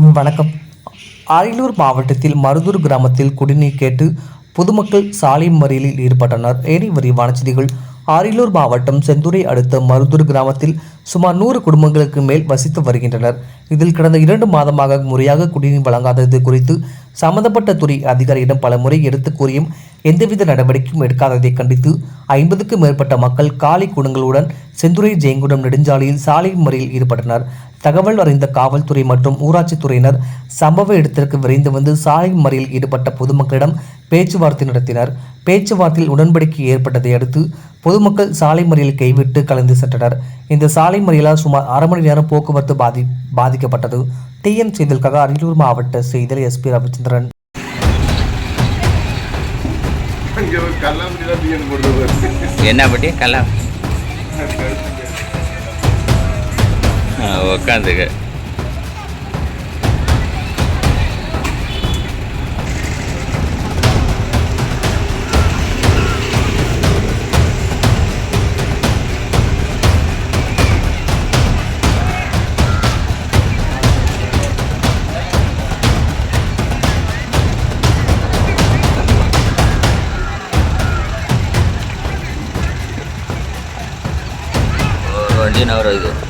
வணக்கம். அரியலூர் மாவட்டத்தில் மருதூர் கிராமத்தில் குடிநீர் கேட்டு பொதுமக்கள் சாலை மறியலில் ஈடுபட்டனர். ஏனி விரிவான செய்திகள். அரியலூர் மாவட்டம் செந்தூரை அடுத்த மருதூர் கிராமத்தில் சுமார் நூறு குடும்பங்களுக்கு மேல் வசித்து வருகின்றனர். இதில் கடந்த இரண்டு மாதமாக முறையாக குடிநீர் வழங்காதது குறித்து சம்பந்தப்பட்ட துறை அதிகாரியிடம் பல முறை எடுத்து கூறியும் எந்தவித நடவடிக்கையும் எடுக்காததை கண்டித்து ஐம்பதுக்கும் மேற்பட்ட மக்கள் காலி குடங்களுடன் செந்துறை ஜெயங்குடம் நெடுஞ்சாலையில் சாலை மறியலில் ஈடுபட்டனர். தகவல் அறிந்த காவல்துறை மற்றும் ஊராட்சித்துறையினர் சம்பவ இடத்திற்கு விரைந்து வந்து சாலை மறியலில் ஈடுபட்ட பொதுமக்களிடம் பேச்சுவார்த்தை நடத்தினர். பேச்சுவார்த்தையில் உடன்படிக்கை ஏற்பட்டதை அடுத்து பொதுமக்கள் சாலை மறியல் கைவிட்டு கலந்து சென்றனர். இந்த சாலை மறியலால் சுமார் அரை மணி நேரம் போக்குவரத்து பாதி பாதிக்கப்பட்டது. டிஎன் செய்திகளுக்காக அரியலூர் மாவட்ட செய்தியாளர் எஸ்பி ரவிச்சந்திரன். என்ன பட்டி? கல்லா உக்காந்துக்க. ಹಳ್ಳಿನವರು ಇದು.